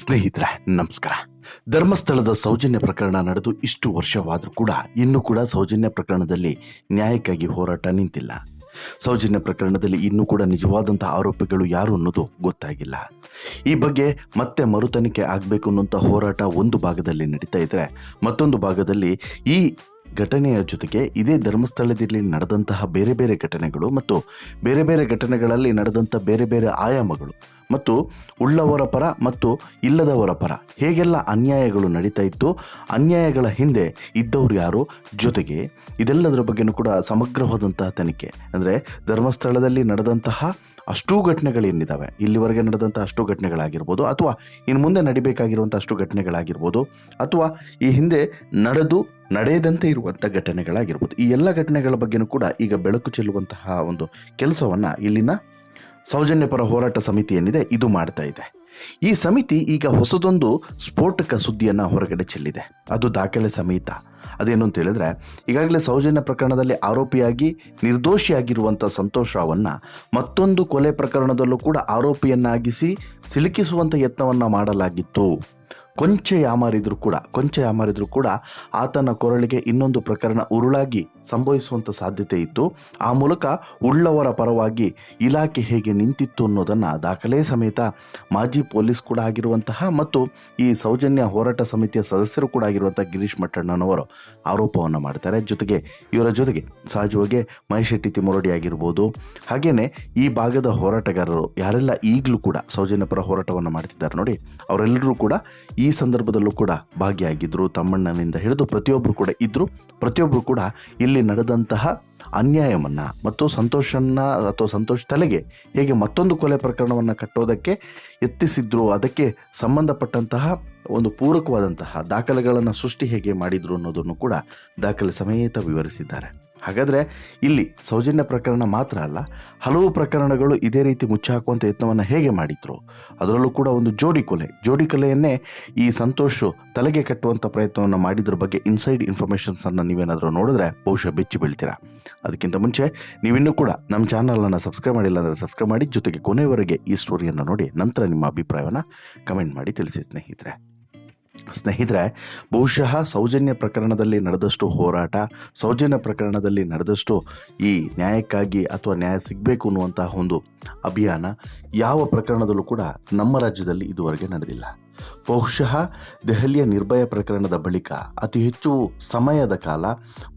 ಸ್ನೇಹಿತರೆ, ನಮಸ್ಕಾರ. ಧರ್ಮಸ್ಥಳದ ಸೌಜನ್ಯ ಪ್ರಕರಣ ನಡೆದು ಇಷ್ಟು ವರ್ಷವಾದರೂ ಕೂಡ ಇನ್ನೂ ಕೂಡ ಸೌಜನ್ಯ ಪ್ರಕರಣದಲ್ಲಿ ನ್ಯಾಯಕ್ಕಾಗಿ ಹೋರಾಟ ನಿಂತಿಲ್ಲ. ಸೌಜನ್ಯ ಪ್ರಕರಣದಲ್ಲಿ ಇನ್ನೂ ಕೂಡ ನಿಜವಾದಂತಹ ಆರೋಪಿಗಳು ಯಾರು ಅನ್ನೋದು ಗೊತ್ತಾಗಿಲ್ಲ. ಈ ಬಗ್ಗೆ ಮತ್ತೆ ಮರುತನಿಕೆ ಆಗಬೇಕು ಅನ್ನುವಂಥ ಹೋರಾಟ ಒಂದು ಭಾಗದಲ್ಲಿ ನಡೀತಾ ಇದ್ರೆ ಮತ್ತೊಂದು ಭಾಗದಲ್ಲಿ ಈ ಘಟನೆಯ ಜೊತೆಗೆ ಇದೇ ಧರ್ಮಸ್ಥಳದಲ್ಲಿ ನಡೆದಂತಹ ಬೇರೆ ಬೇರೆ ಘಟನೆಗಳು ಮತ್ತು ಬೇರೆ ಬೇರೆ ಘಟನೆಗಳಲ್ಲಿ ನಡೆದಂಥ ಬೇರೆ ಬೇರೆ ಆಯಾಮಗಳು ಮತ್ತು ಉಳ್ಳವರ ಪರ ಮತ್ತು ಇಲ್ಲದವರ ಪರ ಹೇಗೆಲ್ಲ ಅನ್ಯಾಯಗಳು ನಡೀತಾ ಇತ್ತು, ಅನ್ಯಾಯಗಳ ಹಿಂದೆ ಇದ್ದವರು ಯಾರು, ಜೊತೆಗೆ ಇದೆಲ್ಲದರ ಬಗ್ಗೆನೂ ಕೂಡ ಸಮಗ್ರವಾದಂತಹ ತನಿಖೆ. ಅಂದರೆ ಧರ್ಮಸ್ಥಳದಲ್ಲಿ ನಡೆದಂತಹ ಅಷ್ಟೂ ಘಟನೆಗಳೇನಿದ್ದಾವೆ ಇಲ್ಲಿವರೆಗೆ ನಡೆದಂಥ ಅಷ್ಟು ಘಟನೆಗಳಾಗಿರ್ಬೋದು, ಅಥವಾ ಇನ್ನು ಮುಂದೆ ನಡಿಬೇಕಾಗಿರುವಂಥ ಅಷ್ಟು ಘಟನೆಗಳಾಗಿರ್ಬೋದು, ಅಥವಾ ಈ ಹಿಂದೆ ನಡೆದು, ನಡೆಯದಂತೆ ಇರುವಂಥ ಘಟನೆಗಳಾಗಿರ್ಬೋದು. ಈ ಎಲ್ಲ ಘಟನೆಗಳ ಬಗ್ಗೆನೂ ಕೂಡ ಈಗ ಬೆಳಕು ಚೆಲ್ಲುವಂತಹ ಒಂದು ಕೆಲಸವನ್ನು ಇಲ್ಲಿನ ಸೌಜನ್ಯಪರ ಹೋರಾಟ ಸಮಿತಿ ಏನಿದೆ, ಇದು ಮಾಡ್ತಾ ಇದೆ. ಈ ಸಮಿತಿ ಈಗ ಹೊಸದೊಂದು ಸ್ಫೋಟಕ ಸುದ್ದಿಯನ್ನು ಹೊರಗಡೆ ಚೆಲ್ಲಿದೆ. ಅದು ದಾಖಲೆ ಸಮೇತ. ಅದೇನು ಅಂತ ಹೇಳಿದ್ರೆ, ಈಗಾಗಲೇ ಸೌಜನ್ಯ ಪ್ರಕರಣದಲ್ಲಿ ಆರೋಪಿಯಾಗಿ ನಿರ್ದೋಷಿಯಾಗಿರುವಂಥ ಸಂತೋಷ್ ರಾವನ್ನು ಮತ್ತೊಂದು ಕೊಲೆ ಪ್ರಕರಣದಲ್ಲೂ ಕೂಡ ಆರೋಪಿಯನ್ನಾಗಿಸಿ ಸಿಲುಕಿಸುವಂಥ ಯತ್ನವನ್ನು ಮಾಡಲಾಗಿತ್ತು. ಕೊಂಚ ಯಾಮಾರಿದ್ರು ಕೂಡ, ಕೊಂಚ ಯಾಮಾರಿದ್ರು ಕೂಡ ಆತನ ಕೊರಳಿಗೆ ಇನ್ನೊಂದು ಪ್ರಕರಣ ಉರುಳಾಗಿ ಸಂಭವಿಸುವಂಥ ಸಾಧ್ಯತೆ ಇತ್ತು. ಆ ಮೂಲಕ ಉಳ್ಳವರ ಪರವಾಗಿ ಇಲಾಖೆ ಹೇಗೆ ನಿಂತಿತ್ತು ಅನ್ನೋದನ್ನು ದಾಖಲೆ ಸಮೇತ ಮಾಜಿ ಪೊಲೀಸ್ ಕೂಡ ಆಗಿರುವಂತಹ ಮತ್ತು ಈ ಸೌಜನ್ಯ ಹೋರಾಟ ಸಮಿತಿಯ ಸದಸ್ಯರು ಕೂಡ ಆಗಿರುವಂಥ ಗಿರೀಶ್ ಮಟ್ಟಣ್ಣನವರು ಆರೋಪವನ್ನು ಮಾಡ್ತಾರೆ. ಜೊತೆಗೆ ಇವರ ಜೊತೆಗೆ ಸಹಜವಾಗಿ ಮಹೇಶ್ ಶೆಟ್ಟಿ ತಿಮರೋಡಿ ಆಗಿರ್ಬೋದು. ಹಾಗೆಯೇ ಈ ಭಾಗದ ಹೋರಾಟಗಾರರು ಯಾರೆಲ್ಲ ಈಗಲೂ ಕೂಡ ಸೌಜನ್ಯಪರ ಹೋರಾಟವನ್ನು ಮಾಡ್ತಿದ್ದಾರೆ ನೋಡಿ, ಅವರೆಲ್ಲರೂ ಕೂಡ ಸಂದರ್ಭದಲ್ಲೂ ಕೂಡ ಭಾಗಿಯಾಗಿದ್ದರು ತಮ್ಮಣ್ಣನಿಂದ ಹಿಡಿದು ಪ್ರತಿಯೊಬ್ಬರು ಕೂಡ ಇದ್ದರು ಪ್ರತಿಯೊಬ್ಬರು ಕೂಡ ಇಲ್ಲಿ ನಡೆದಂತಹ ಅನ್ಯಾಯವನ್ನು ಮತ್ತು ಸಂತೋಷನ್ನ ಅಥವಾ ಸಂತೋಷ್ ತಲೆಗೆ ಹೇಗೆ ಮತ್ತೊಂದು ಕೊಲೆ ಪ್ರಕರಣವನ್ನು ಕಟ್ಟೋದಕ್ಕೆ ಎತ್ತಿಸಿದ್ರು ಅದಕ್ಕೆ ಸಂಬಂಧಪಟ್ಟಂತಹ ಒಂದು ಪೂರಕವಾದಂತಹ ದಾಖಲೆಗಳನ್ನು ಸೃಷ್ಟಿ ಹೇಗೆ ಮಾಡಿದರು ಅನ್ನೋದನ್ನು ಕೂಡ ದಾಖಲೆ ಸಮೇತ ವಿವರಿಸಿದ್ದಾರೆ. ಹಾಗಾದರೆ ಇಲ್ಲಿ ಸೌಜನ್ಯ ಪ್ರಕರಣ ಮಾತ್ರ ಅಲ್ಲ, ಹಲವು ಪ್ರಕರಣಗಳು ಇದೇ ರೀತಿ ಮುಚ್ಚಾಕುವಂಥ ಯತ್ನವನ್ನು ಹೇಗೆ ಮಾಡಿದ್ರು? ಅದರಲ್ಲೂ ಕೂಡ ಒಂದು ಜೋಡಿ ಕೊಲೆ. ಜೋಡಿ ಕೊಲೆಯನ್ನೇ ಈ ಸಂತೋಷು ತಲೆಗೆ ಕಟ್ಟುವಂಥ ಪ್ರಯತ್ನವನ್ನು ಮಾಡಿದ್ರ ಬಗ್ಗೆ ಇನ್ಸೈಡ್ ಇನ್ಫಾರ್ಮೇಷನ್ಸನ್ನು ನೀವೇನಾದರೂ ನೋಡಿದ್ರೆ ಬಹುಶಃ ಬೆಚ್ಚಿ ಬೀಳ್ತೀರಾ. ಅದಕ್ಕಿಂತ ಮುಂಚೆ ನೀವಿನ್ನೂ ಕೂಡ ನಮ್ಮ ಚಾನಲನ್ನು ಸಬ್ಸ್ಕ್ರೈಬ್ ಮಾಡಿಲ್ಲ ಅಂದರೆ ಸಬ್ಸ್ಕ್ರೈಬ್ ಮಾಡಿ, ಜೊತೆಗೆ ಕೊನೆಯವರೆಗೆ ಈ ಸ್ಟೋರಿಯನ್ನು ನೋಡಿ, ನಂತರ ನಿಮ್ಮ ಅಭಿಪ್ರಾಯವನ್ನು ಕಮೆಂಟ್ ಮಾಡಿ ತಿಳಿಸಿ ಸ್ನೇಹಿತರೆ. ಸ್ನೇಹಿತರೆ, ಬಹುಶಃ ಸೌಜನ್ಯ ಪ್ರಕರಣದಲ್ಲಿ ನಡೆದಷ್ಟು ಹೋರಾಟ, ಸೌಜನ್ಯ ಪ್ರಕರಣದಲ್ಲಿ ನಡೆದಷ್ಟು ಈ ನ್ಯಾಯಕ್ಕಾಗಿ ಅಥವಾ ನ್ಯಾಯ ಸಿಗಬೇಕು ಅನ್ನುವಂತಹ ಒಂದು ಅಭಿಯಾನ ಯಾವ ಪ್ರಕರಣದಲ್ಲೂ ಕೂಡ ನಮ್ಮ ರಾಜ್ಯದಲ್ಲಿ ಇದುವರೆಗೆ ನಡೆದಿಲ್ಲ. ಬಹುಶಃ ದೆಹಲಿಯ ನಿರ್ಭಯ ಪ್ರಕರಣದ ಬಳಿಕ ಅತಿ ಹೆಚ್ಚು ಸಮಯದ ಕಾಲ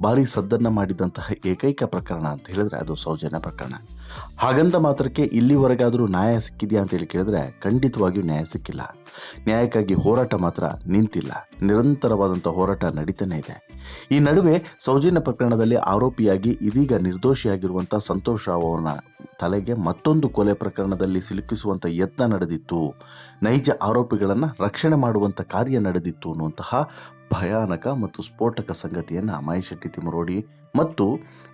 ಭಾರಿ ಸದ್ದನ್ನು ಮಾಡಿದಂತಹ ಏಕೈಕ ಪ್ರಕರಣ ಅಂತ ಹೇಳಿದ್ರೆ ಅದು ಸೌಜನ್ಯ ಪ್ರಕರಣ. ಹಾಗಂತ ಮಾತ್ರಕ್ಕೆ ಇಲ್ಲಿವರೆಗಾದರೂ ನ್ಯಾಯ ಸಿಕ್ಕಿದೆಯಾ ಅಂತೇಳಿ ಕೇಳಿದ್ರೆ ಖಂಡಿತವಾಗಿಯೂ ನ್ಯಾಯ ಸಿಕ್ಕಿಲ್ಲ. ನ್ಯಾಯಕ್ಕಾಗಿ ಹೋರಾಟ ಮಾತ್ರ ನಿಂತಿಲ್ಲ. ನಿರಂತರವಾದಂಥ ಹೋರಾಟ ನಡೀತಾನೆ ಇದೆ. ಈ ನಡುವೆ ಸೌಜನ್ಯ ಪ್ರಕರಣದಲ್ಲಿ ಆರೋಪಿಯಾಗಿ ಇದೀಗ ನಿರ್ದೋಷಿಯಾಗಿರುವಂಥ ಸಂತೋಷ್ ರಾವ್ ತಲೆಗೆ ಮತ್ತೊಂದು ಕೊಲೆ ಪ್ರಕರಣದಲ್ಲಿ ಸಿಲುಕಿಸುವಂಥ ಯತ್ನ ನಡೆದಿತ್ತು. ನೈಜ ಆರೋಪಿಗಳನ್ನು ರಕ್ಷಣೆ ಮಾಡುವಂಥ ಕಾರ್ಯ ನಡೆದಿತ್ತು ಅನ್ನುವಂತಹ ಭಯಾನಕ ಮತ್ತು ಸ್ಫೋಟಕ ಸಂಗತಿಯನ್ನು ಮಹೇಶ್ ಶೆಟ್ಟಿ ತಿಮರೋಡಿ ಮತ್ತು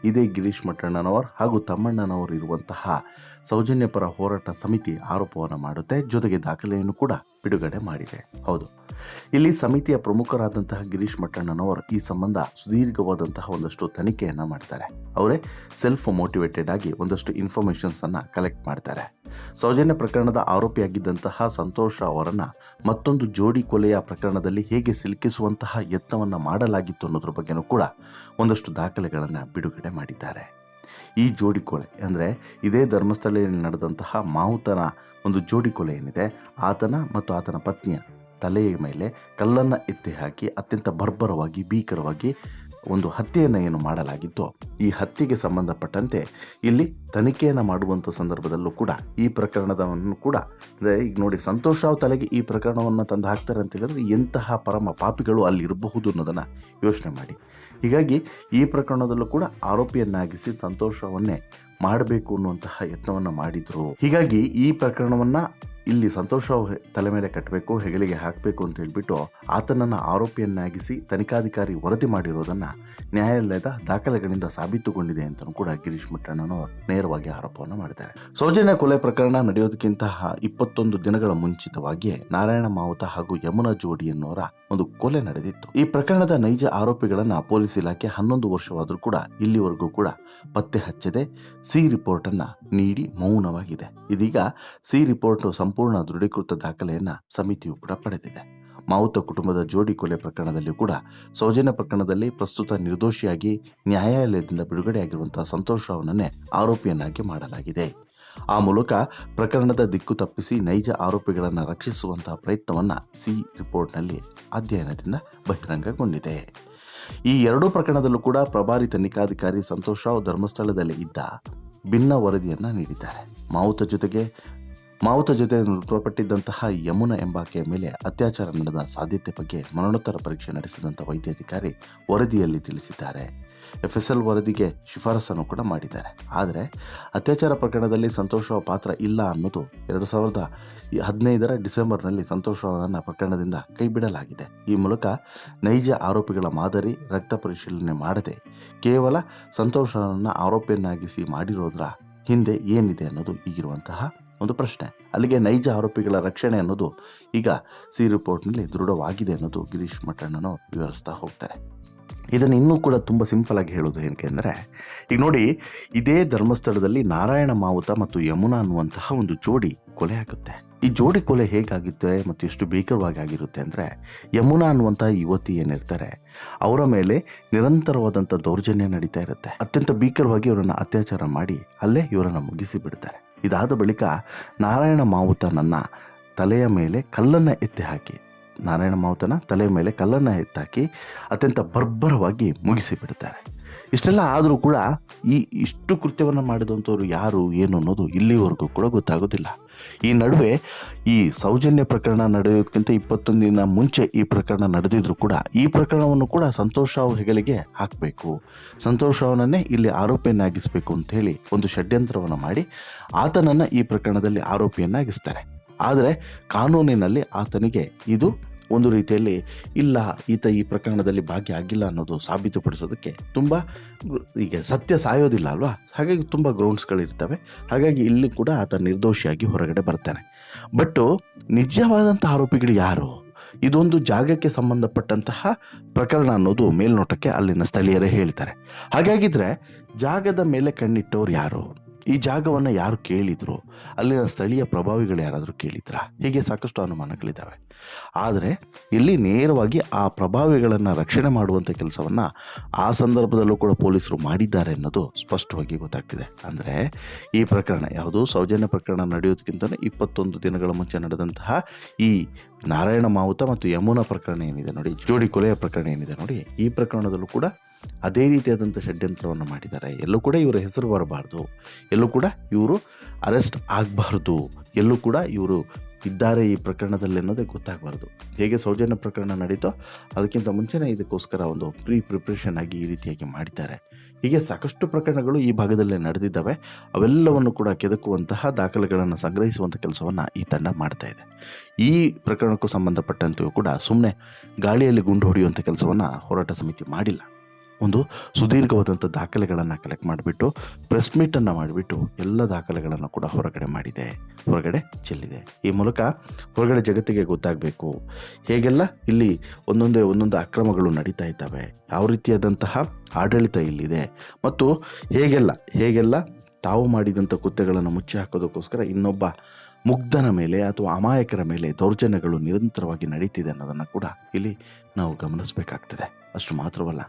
ಇದೇ ಗಿರೀಶ್ ಮಟ್ಟಣ್ಣನವರ್ ಹಾಗೂ ತಮ್ಮಣ್ಣನವರು ಇರುವಂತಹ ಸೌಜನ್ಯಪರ ಹೋರಾಟ ಸಮಿತಿ ಆರೋಪವನ್ನು ಮಾಡುತ್ತೆ. ಜೊತೆಗೆ ದಾಖಲೆಯನ್ನು ಕೂಡ ಬಿಡುಗಡೆ ಮಾಡಿದೆ. ಹೌದು. ಇಲ್ಲಿ ಸಮಿತಿಯ ಪ್ರಮುಖರಾದಂತಹ ಗಿರೀಶ್ ಮಟ್ಟಣ್ಣನವರು ಈ ಸಂಬಂಧ ಸುದೀರ್ಘವಾದಂತಹ ಒಂದಷ್ಟು ತನಿಖೆಯನ್ನು ಮಾಡ್ತಾರೆ. ಅವರೇ ಸೆಲ್ಫ್ ಮೋಟಿವೇಟೆಡ್ ಆಗಿ ಒಂದಷ್ಟು ಇನ್ಫಾರ್ಮೇಷನ್ಸನ್ನು ಕಲೆಕ್ಟ್ ಮಾಡ್ತಾರೆ. ಸೌಜನ್ಯ ಪ್ರಕರಣದ ಆರೋಪಿಯಾಗಿದ್ದಂತಹ ಸಂತೋಷ್ ರಾವ್ ಅವರನ್ನು ಮತ್ತೊಂದು ಜೋಡಿ ಕೊಲೆಯ ಪ್ರಕರಣದಲ್ಲಿ ಹೇಗೆ ಸಿಲುಕಿಸುವಂತಹ ಯತ್ನವನ್ನು ಮಾಡಲಾಗಿತ್ತು ಅನ್ನೋದ್ರ ಬಗ್ಗೆನೂ ಕೂಡ ಒಂದಷ್ಟು ದಾಖಲೆಗಳನ್ನು ಬಿಡುಗಡೆ ಮಾಡಿದ್ದಾರೆ. ಈ ಜೋಡಿ ಕೊಲೆ ಅಂದರೆ ಇದೇ ಧರ್ಮಸ್ಥಳದಲ್ಲಿ ನಡೆದಂತಹ ಮಾವುತನ ಒಂದು ಜೋಡಿ ಕೊಲೆ ಏನಿದೆ, ಆತನ ಮತ್ತು ಆತನ ಪತ್ನಿಯ ತಲೆಯ ಮೇಲೆ ಕಲ್ಲನ್ನು ಎತ್ತಿ ಹಾಕಿ ಅತ್ಯಂತ ಬರ್ಬರವಾಗಿ, ಭೀಕರವಾಗಿ ಒಂದು ಹತ್ಯೆಯನ್ನು ಏನು ಮಾಡಲಾಗಿತ್ತು, ಈ ಹತ್ಯೆಗೆ ಸಂಬಂಧಪಟ್ಟಂತೆ ಇಲ್ಲಿ ತನಿಖೆಯನ್ನು ಮಾಡುವಂಥ ಸಂದರ್ಭದಲ್ಲೂ ಕೂಡ ಈ ಪ್ರಕರಣದವನ್ನು ಕೂಡ ಈಗ ನೋಡಿ ಸಂತೋಷ್ ರಾವ್ ತಲೆಗೆ ಈ ಪ್ರಕರಣವನ್ನು ತಂದು ಹಾಕ್ತಾರೆ ಅಂತ ಹೇಳಿದ್ರೆ ಎಂತಹ ಪರಮ ಪಾಪಿಗಳು ಅಲ್ಲಿ ಇರಬಹುದು ಅನ್ನೋದನ್ನು ಯೋಚನೆ ಮಾಡಿ. ಹೀಗಾಗಿ ಈ ಪ್ರಕರಣದಲ್ಲೂ ಕೂಡ ಆರೋಪಿಯನ್ನಾಗಿಸಿ ಸಂತೋಷವನ್ನೇ ಮಾಡಬೇಕು ಅನ್ನುವಂತಹ ಯತ್ನವನ್ನು ಮಾಡಿದರು. ಹೀಗಾಗಿ ಈ ಪ್ರಕರಣವನ್ನು ಇಲ್ಲಿ ಸಂತೋಷ್ ತಲೆ ಮೇಲೆ ಕಟ್ಟಬೇಕು, ಹೆಗಲಿಗೆ ಹಾಕಬೇಕು ಅಂತ ಹೇಳ್ಬಿಟ್ಟು ಆತನನ್ನು ಆರೋಪಿಯನ್ನಾಗಿಸಿ ತನಿಖಾಧಿಕಾರಿ ವರದಿ ಮಾಡಿರೋದನ್ನು ನ್ಯಾಯಾಲಯದ ದಾಖಲೆಗಳಿಂದ ಸಾಬೀತುಗೊಂಡಿದೆ ಅಂತಲೂ ಕೂಡ ಗಿರೀಶ್ ಮಟ್ಟಣ್ಣನವರು ನೇರವಾಗಿ ಆರೋಪವನ್ನು ಮಾಡಿದ್ದಾರೆ. ಸೌಜನ್ಯ ಕೊಲೆ ಪ್ರಕರಣ ನಡೆಯೋದಕ್ಕಿಂತ ಇಪ್ಪತ್ತೊಂದು ದಿನಗಳ ಮುಂಚಿತವಾಗಿಯೇ ನಾರಾಯಣ ಮಾವುತ ಹಾಗೂ ಯಮುನಾ ಜೋಡಿ ಎನ್ನುವರ ಒಂದು ಕೊಲೆ ನಡೆದಿತ್ತು. ಈ ಪ್ರಕರಣದ ನೈಜ ಆರೋಪಿಗಳನ್ನು ಪೊಲೀಸ್ ಇಲಾಖೆ ಹನ್ನೊಂದು ವರ್ಷವಾದರೂ ಕೂಡ ಇಲ್ಲಿವರೆಗೂ ಕೂಡ ಪತ್ತೆ ಹಚ್ಚದೆ ಸಿ ರಿಪೋರ್ಟ್ ಅನ್ನ ನೀಡಿ ಮೌನವಾಗಿದೆ. ಇದೀಗ ಸಿ ರಿಪೋರ್ಟ್ ಸಂಪೂರ್ಣ ದೃಢೀಕೃತ ದಾಖಲೆಯನ್ನು ಸಮಿತಿಯು ಕೂಡ ಪಡೆದಿದೆ. ಮಾವುತ ಕುಟುಂಬದ ಜೋಡಿ ಕೊಲೆ ಪ್ರಕರಣದಲ್ಲಿ ಕೂಡ ಸೌಜನ್ಯ ಪ್ರಕರಣದಲ್ಲಿ ಪ್ರಸ್ತುತ ನಿರ್ದೋಷಿಯಾಗಿ ನ್ಯಾಯಾಲಯದಿಂದ ಬಿಡುಗಡೆಯಾಗಿರುವಂತಹ ಸಂತೋಷ್ ರಾವ್ನನ್ನೇ ಆರೋಪಿಯನ್ನಾಗಿ ಮಾಡಲಾಗಿದೆ. ಆ ಮೂಲಕ ಪ್ರಕರಣದ ದಿಕ್ಕು ತಪ್ಪಿಸಿ ನೈಜ ಆರೋಪಿಗಳನ್ನು ರಕ್ಷಿಸುವಂತಹ ಪ್ರಯತ್ನವನ್ನು ಸಿ ರಿಪೋರ್ಟ್ನಲ್ಲಿ ಅಧ್ಯಯನದಿಂದ ಬಹಿರಂಗಗೊಂಡಿದೆ. ಈ ಎರಡೂ ಪ್ರಕರಣದಲ್ಲೂ ಕೂಡ ಪ್ರಭಾರಿ ತನಿಖಾಧಿಕಾರಿ ಸಂತೋಷ್ ರಾವ್ ಧರ್ಮಸ್ಥಳದಲ್ಲಿ ಇದ್ದ ಭಿನ್ನ ವರದಿಯನ್ನು ನೀಡಿದ್ದಾರೆ. ಮಾವುತ ಜೊತೆಗೆ ಮಾವುತ ಜೊತೆ ಮೃತಪಟ್ಟಿದ್ದಂತಹ ಯಮುನಾ ಎಂಬಾಕೆಯ ಮೇಲೆ ಅತ್ಯಾಚಾರ ನಡೆದ ಸಾಧ್ಯತೆ ಬಗ್ಗೆ ಮರಣೋತ್ತರ ಪರೀಕ್ಷೆ ನಡೆಸಿದಂಥ ವೈದ್ಯಾಧಿಕಾರಿ ವರದಿಯಲ್ಲಿ ತಿಳಿಸಿದ್ದಾರೆ. ಎಫ್ ಎಸ್ ಎಲ್ ವರದಿಗೆ ಶಿಫಾರಸನ್ನು ಕೂಡ ಮಾಡಿದ್ದಾರೆ. ಆದರೆ ಅತ್ಯಾಚಾರ ಪ್ರಕರಣದಲ್ಲಿ ಸಂತೋಷವ ಪಾತ್ರ ಇಲ್ಲ ಅನ್ನೋದು ಎರಡು ಸಾವಿರದ ಹದಿನೈದರ ಡಿಸೆಂಬರ್ನಲ್ಲಿ ಸಂತೋಷ್ ರಾವ್ರನ್ನ ಪ್ರಕರಣದಿಂದ ಕೈಬಿಡಲಾಗಿದೆ ಈ ಮೂಲಕ ನೈಜ ಆರೋಪಿಗಳ ಮಾದರಿ ರಕ್ತ ಪರಿಶೀಲನೆ ಮಾಡದೆ ಕೇವಲ ಸಂತೋಷ್ ರಾವ್ರನ್ನ ಆರೋಪಿಯನ್ನಾಗಿಸಿ ಮಾಡಿರೋದ್ರ ಹಿಂದೆ ಏನಿದೆ ಅನ್ನೋದು ಈಗಿರುವಂತಹ ಒಂದು ಪ್ರಶ್ನೆ. ಅಲ್ಲಿಗೆ ನೈಜ ಆರೋಪಿಗಳ ರಕ್ಷಣೆ ಅನ್ನೋದು ಈಗ ಸಿ ರಿಪೋರ್ಟ್ನಲ್ಲಿ ದೃಢವಾಗಿದೆ ಅನ್ನೋದು ಗಿರೀಶ್ ಮಠಣ್ಣನವರು ವಿವರಿಸ್ತಾ ಹೋಗ್ತಾರೆ. ಇದನ್ನು ಇನ್ನೂ ಕೂಡ ತುಂಬ ಸಿಂಪಲ್ ಆಗಿ ಹೇಳೋದು ಏನಕ್ಕೆ ಅಂದರೆ, ಈಗ ನೋಡಿ, ಇದೇ ಧರ್ಮಸ್ಥಳದಲ್ಲಿ ನಾರಾಯಣ ಮಾವುತ ಮತ್ತು ಯಮುನಾ ಅನ್ನುವಂತಹ ಒಂದು ಜೋಡಿ ಕೊಲೆ ಆಗುತ್ತೆ. ಈ ಜೋಡಿ ಕೊಲೆ ಹೇಗಾಗುತ್ತೆ ಮತ್ತು ಎಷ್ಟು ಭೀಕರವಾಗಿ ಆಗಿರುತ್ತೆ ಅಂದರೆ, ಯಮುನಾ ಅನ್ನುವಂಥ ಯುವತಿ ಏನಿರ್ತಾರೆ, ಅವರ ಮೇಲೆ ನಿರಂತರವಾದಂಥ ದೌರ್ಜನ್ಯ ನಡೀತಾ ಇರುತ್ತೆ. ಅತ್ಯಂತ ಭೀಕರವಾಗಿ ಇವರನ್ನು ಅತ್ಯಾಚಾರ ಮಾಡಿ ಅಲ್ಲೇ ಇವರನ್ನು ಮುಗಿಸಿ ಬಿಡ್ತಾರೆ. ಇದಾದ ಬಳಿಕ ನಾರಾಯಣ ಮಾವುತ ನನ್ನ ತಲೆಯ ಮೇಲೆ ಕಲ್ಲನ್ನು ಎತ್ತಿ ಹಾಕಿ ನಾರಾಯಣ ಮಾವುತನ ತಲೆ ಮೇಲೆ ಕಲ್ಲನ್ನು ಎತ್ತಾಕಿ ಅತ್ಯಂತ ಬರ್ಬರವಾಗಿ ಮುಗಿಸಿ ಬಿಡ್ತಾರೆ ಇಷ್ಟೆಲ್ಲ ಆದರೂ ಕೂಡ ಈ ಇಷ್ಟು ಕೃತ್ಯವನ್ನು ಮಾಡಿದಂಥವ್ರು ಯಾರು, ಏನು ಅನ್ನೋದು ಇಲ್ಲಿವರೆಗೂ ಕೂಡ ಗೊತ್ತಾಗೋದಿಲ್ಲ. ಈ ನಡುವೆ ಈ ಸೌಜನ್ಯ ಪ್ರಕರಣ ನಡೆಯೋದಕ್ಕಿಂತ ದಿನ ಮುಂಚೆ ಈ ಪ್ರಕರಣ ನಡೆದಿದ್ರು ಕೂಡ ಈ ಪ್ರಕರಣವನ್ನು ಕೂಡ ಸಂತೋಷ್ ಹೆಗಲಿಗೆ ಹಾಕಬೇಕು. ಸಂತೋಷ್ ಇಲ್ಲಿ ಆರೋಪಿಯನ್ನಾಗಿಸಬೇಕು ಅಂತ ಹೇಳಿ ಒಂದು ಷಡ್ಯಂತ್ರವನ್ನು ಮಾಡಿ ಆತನನ್ನು ಈ ಪ್ರಕರಣದಲ್ಲಿ ಆರೋಪಿಯನ್ನಾಗಿಸ್ತಾರೆ. ಆದರೆ ಕಾನೂನಿನಲ್ಲಿ ಆತನಿಗೆ ಇದು ಒಂದು ರೀತಿಯಲ್ಲಿ, ಇಲ್ಲ, ಈತ ಈ ಪ್ರಕರಣದಲ್ಲಿ ಭಾಗಿಯಾಗಿಲ್ಲ ಅನ್ನೋದು ಸಾಬೀತುಪಡಿಸೋದಕ್ಕೆ ತುಂಬ ಈಗ ಸತ್ಯ ಸಾಯೋದಿಲ್ಲ ಅಲ್ವಾ? ಹಾಗಾಗಿ ತುಂಬ ಗ್ರೌಂಡ್ಸ್ಗಳಿರ್ತವೆ ಹಾಗಾಗಿ ಇಲ್ಲಿ ಕೂಡ ಆತ ನಿರ್ದೋಷಿಯಾಗಿ ಹೊರಗಡೆ ಬರ್ತಾನೆ. ಬಟ್ಟು ನಿಜವಾದಂಥ ಆರೋಪಿಗಳು ಯಾರು? ಇದೊಂದು ಜಾಗಕ್ಕೆ ಸಂಬಂಧಪಟ್ಟಂತಹ ಪ್ರಕರಣ ಅನ್ನೋದು ಮೇಲ್ನೋಟಕ್ಕೆ ಅಲ್ಲಿನ ಸ್ಥಳೀಯರೇ ಹೇಳ್ತಾರೆ. ಹಾಗಾಗಿದ್ರೆ ಜಾಗದ ಮೇಲೆ ಕಣ್ಣಿಟ್ಟವ್ರು ಯಾರು? ಈ ಜಾಗವನ್ನು ಯಾರು ಕೇಳಿದ್ರು, ಅಲ್ಲಿನ ಸ್ಥಳೀಯ ಪ್ರಭಾವಿಗಳು ಯಾರಾದರೂ ಕೇಳಿದ್ರಾ? ಹೀಗೆ ಸಾಕಷ್ಟು ಅನುಮಾನಗಳಿದ್ದಾವೆ. ಆದರೆ ಇಲ್ಲಿ ನೇರವಾಗಿ ಆ ಪ್ರಭಾವಿಗಳನ್ನು ರಕ್ಷಣೆ ಮಾಡುವಂಥ ಕೆಲಸವನ್ನು ಆ ಸಂದರ್ಭದಲ್ಲೂ ಕೂಡ ಪೊಲೀಸರು ಮಾಡಿದ್ದಾರೆ ಅನ್ನೋದು ಸ್ಪಷ್ಟವಾಗಿ ಗೊತ್ತಾಗ್ತಿದೆ. ಅಂದರೆ ಈ ಪ್ರಕರಣ, ಯಾವುದು ಸೌಜನ್ಯ ಪ್ರಕರಣ ನಡೆಯೋದಕ್ಕಿಂತ ಇಪ್ಪತ್ತೊಂದು ದಿನಗಳ ಮುಂಚೆ ನಡೆದಂತಹ ಈ ನಾರಾಯಣ ಮಾವುತ ಮತ್ತು ಯಮುನಾ ಪ್ರಕರಣ ಏನಿದೆ ನೋಡಿ, ಜೋಡಿ ಕೊಲೆಯ ಪ್ರಕರಣ ಏನಿದೆ ನೋಡಿ, ಈ ಪ್ರಕರಣದಲ್ಲೂ ಕೂಡ ಅದೇ ರೀತಿಯಾದಂಥ ಷಡ್ಯಂತ್ರವನ್ನು ಮಾಡಿದ್ದಾರೆ. ಎಲ್ಲೂ ಕೂಡ ಇವರ ಹೆಸರು ಬರಬಾರ್ದು. ಎಲ್ಲೂ ಕೂಡ ಇವರು ಅರೆಸ್ಟ್ ಆಗಬಾರ್ದು. ಎಲ್ಲೂ ಕೂಡ ಇವರು ಇದ್ದಾರೆ ಈ ಪ್ರಕರಣದಲ್ಲಿ ಅನ್ನೋದೇ ಗೊತ್ತಾಗಬಾರ್ದು. ಹೇಗೆ ಸೌಜನ್ಯ ಪ್ರಕರಣ ನಡೀತೋ ಅದಕ್ಕಿಂತ ಮುಂಚೆನೇ ಇದಕ್ಕೋಸ್ಕರ ಒಂದು ಪ್ರೀ ಪ್ರಿಪ್ರೇಷನ್ ಆಗಿ ಈ ರೀತಿಯಾಗಿ ಮಾಡಿದ್ದಾರೆ. ಹೀಗೆ ಸಾಕಷ್ಟು ಪ್ರಕರಣಗಳು ಈ ಭಾಗದಲ್ಲೇ ನಡೆದಿದ್ದಾವೆ. ಅವೆಲ್ಲವನ್ನು ಕೂಡ ಕೆದಕುವಂತಹ ದಾಖಲೆಗಳನ್ನು ಸಂಗ್ರಹಿಸುವಂಥ ಕೆಲಸವನ್ನು ಈ ತಂಡ ಮಾಡ್ತಾ ಇದೆ. ಈ ಪ್ರಕರಣಕ್ಕೂ ಸಂಬಂಧಪಟ್ಟಂತೆಯೂ ಕೂಡ ಸುಮ್ಮನೆ ಗಾಳಿಯಲ್ಲಿ ಗುಂಡು ಹೊಡೆಯುವಂಥ ಕೆಲಸವನ್ನು ಹೋರಾಟ ಸಮಿತಿ ಮಾಡಿಲ್ಲ. ಒಂದು ಸುದೀರ್ಘವಾದಂಥ ದಾಖಲೆಗಳನ್ನು ಕಲೆಕ್ಟ್ ಮಾಡಿಬಿಟ್ಟು ಪ್ರೆಸ್ ಮೀಟನ್ನು ಮಾಡಿಬಿಟ್ಟು ಎಲ್ಲ ದಾಖಲೆಗಳನ್ನು ಕೂಡ ಹೊರಗಡೆ ಮಾಡಿದೆ. ಹೊರಗಡೆ ಚೆಲ್ಲಿದೆ. ಈ ಮೂಲಕ ಹೊರಗಡೆ ಜಗತ್ತಿಗೆ ಗೊತ್ತಾಗಬೇಕು. ಹೇಗೆಲ್ಲ ಇಲ್ಲಿ ಒಂದೊಂದೇ ಒಂದೊಂದು ಅಕ್ರಮಗಳು ನಡೀತಾ ಇದ್ದಾವೆ. ಯಾವ ರೀತಿಯಾದಂತಹ ಆಡಳಿತ ಇಲ್ಲಿದೆ. ಮತ್ತು ಹೇಗೆಲ್ಲ ಹೇಗೆಲ್ಲ ತಾವು ಮಾಡಿದಂಥ ಕೃತ್ಯಗಳನ್ನು ಮುಚ್ಚಿ ಹಾಕೋದಕ್ಕೋಸ್ಕರ ಇನ್ನೊಬ್ಬ ಮುಗ್ಧನ ಮೇಲೆ ಅಥವಾ ಅಮಾಯಕರ ಮೇಲೆ ದೌರ್ಜನ್ಯಗಳು ನಿರಂತರವಾಗಿ ನಡೀತಿದೆ ಅನ್ನೋದನ್ನು ಕೂಡ ಇಲ್ಲಿ ನಾವು ಗಮನಿಸಬೇಕಾಗ್ತದೆ. ಅಷ್ಟು ಮಾತ್ರವಲ್ಲ.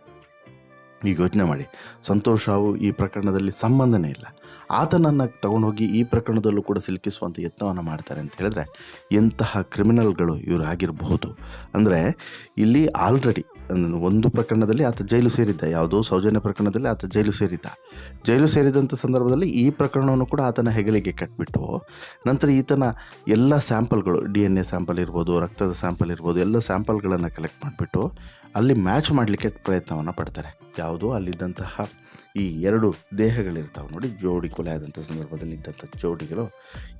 ಈಗ ಯೋಚನೆ ಮಾಡಿ. ಸಂತೋಷ್ ಅವು ಈ ಪ್ರಕರಣದಲ್ಲಿ ಸಂಬಂಧನೇ ಇಲ್ಲ. ಆತನನ್ನು ತಗೊಂಡೋಗಿ ಈ ಪ್ರಕರಣದಲ್ಲೂ ಕೂಡ ಸಿಲುಕಿಸುವಂಥ ಯತ್ನವನ್ನು ಮಾಡ್ತಾರೆ ಅಂತ ಹೇಳಿದ್ರೆ ಎಂತಹ ಕ್ರಿಮಿನಲ್ಗಳು ಇವರು ಆಗಿರಬಹುದು. ಅಂದರೆ ಇಲ್ಲಿ ಆಲ್ರೆಡಿ ಒಂದು ಪ್ರಕರಣದಲ್ಲಿ ಆತ ಜೈಲು ಸೇರಿದ್ದ, ಯಾವುದೋ ಸೌಜನ್ಯ ಪ್ರಕರಣದಲ್ಲಿ ಆತ ಜೈಲು ಸೇರಿದ್ದ. ಜೈಲು ಸೇರಿದಂಥ ಸಂದರ್ಭದಲ್ಲಿ ಈ ಪ್ರಕರಣವನ್ನು ಕೂಡ ಆತನ ಹೆಗಲಿಗೆ ಕಟ್ಬಿಟ್ಟು, ನಂತರ ಈತನ ಎಲ್ಲ ಸ್ಯಾಂಪಲ್ಗಳು ಡಿ ಎನ್ ಎ ಸ್ಯಾಂಪಲ್ ಇರ್ಬೋದು, ರಕ್ತದ ಸ್ಯಾಂಪಲ್ ಇರ್ಬೋದು, ಎಲ್ಲ ಸ್ಯಾಂಪಲ್ಗಳನ್ನು ಕಲೆಕ್ಟ್ ಮಾಡಿಬಿಟ್ಟು ಅಲ್ಲಿ ಮ್ಯಾಚ್ ಮಾಡಲಿಕ್ಕೆ ಪ್ರಯತ್ನವನ್ನು ಪಡ್ತಾರೆ. ಯಾವುದೋ ಅಲ್ಲಿದ್ದಂತಹ ಈ ಎರಡು ದೇಹಗಳಿರ್ತಾವೆ ನೋಡಿ, ಜೋಡಿ ಕೊಲೆ ಆದಂಥ ಸಂದರ್ಭದಲ್ಲಿ ಇದ್ದಂಥ ಜೋಡಿಗಳು.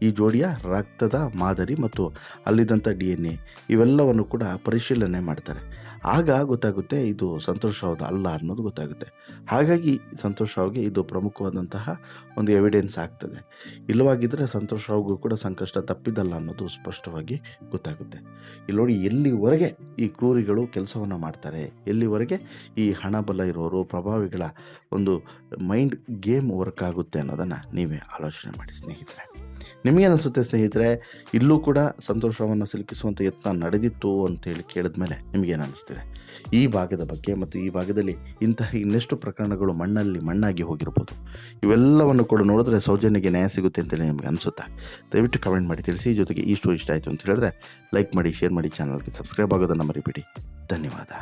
ಈ ಜೋಡಿಯ ರಕ್ತದ ಮಾದರಿ ಮತ್ತು ಅಲ್ಲಿದ್ದಂಥ ಡಿ ಎನ್ ಎ ಇವೆಲ್ಲವನ್ನು ಕೂಡ ಪರಿಶೀಲನೆ ಮಾಡ್ತಾರೆ. ಆಗ ಗೊತ್ತಾಗುತ್ತೆ ಇದು ಸಂತೋಷ್ ಅಲ್ಲ ಅನ್ನೋದು ಗೊತ್ತಾಗುತ್ತೆ. ಹಾಗಾಗಿ ಸಂತೋಷ್ ರಾವ್ಗೆ ಇದು ಪ್ರಮುಖವಾದಂತಹ ಒಂದು ಎವಿಡೆನ್ಸ್ ಆಗ್ತದೆ. ಇಲ್ಲವಾಗಿದ್ದರೆ ಸಂತೋಷ್ ರಾವ್ಗೂ ಕೂಡ ಸಂಕಷ್ಟ ತಪ್ಪಿದಲ್ಲ ಅನ್ನೋದು ಸ್ಪಷ್ಟವಾಗಿ ಗೊತ್ತಾಗುತ್ತೆ. ಇಲ್ಲಿ ನೋಡಿ, ಎಲ್ಲಿವರೆಗೆ ಈ ಕ್ರೂರಿಗಳು ಕೆಲಸವನ್ನು ಮಾಡ್ತಾರೆ, ಎಲ್ಲಿವರೆಗೆ ಈ ಹಣ ಬಲ ಇರೋರು, ಪ್ರಭಾವಿಗಳ ಒಂದು ಮೈಂಡ್ ಗೇಮ್ ವರ್ಕ್ ಆಗುತ್ತೆ ಅನ್ನೋದನ್ನು ನೀವೇ ಆಲೋಚನೆ ಮಾಡಿ ಸ್ನೇಹಿತರೆ. ನಿಮಗೆ ಅನಿಸುತ್ತೆ ಸ್ನೇಹಿತರೆ? ಇಲ್ಲೂ ಕೂಡ ಸಂತೋಷವನ್ನು ಸಿಲುಕಿಸುವಂಥ ಯತ್ನ ನಡೆದಿತ್ತು ಅಂತೇಳಿ ಕೇಳಿದ ಮೇಲೆ ನಿಮಗೇನು ಅನ್ನಿಸ್ತಿದೆ ಈ ಭಾಗದ ಬಗ್ಗೆ ಮತ್ತು ಈ ಭಾಗದಲ್ಲಿ ಇಂತಹ ಇನ್ನೆಷ್ಟು ಪ್ರಕರಣಗಳು ಮಣ್ಣಲ್ಲಿ ಮಣ್ಣಾಗಿ ಹೋಗಿರ್ಬೋದು, ಇವೆಲ್ಲವನ್ನು ಕೂಡ ನೋಡಿದ್ರೆ ಸೌಜನ್ಯಗೆ ನ್ಯಾಯ ಸಿಗುತ್ತೆ ಅಂತೇಳಿ ನಿಮಗೆ ಅನಿಸುತ್ತಾ? ದಯವಿಟ್ಟು ಕಮೆಂಟ್ ಮಾಡಿ ತಿಳಿಸಿ ಜೊತೆಗೆ ಈ ಸ್ಟೋರಿ ಇಷ್ಟ ಆಯಿತು ಅಂತ ಹೇಳಿದ್ರೆ ಲೈಕ್ ಮಾಡಿ, ಶೇರ್ ಮಾಡಿ, ಚಾನಲ್ಗೆ ಸಬ್ಸ್ಕ್ರೈಬ್ ಆಗೋದನ್ನು ಮರಿಬೇಡಿ. ಧನ್ಯವಾದ.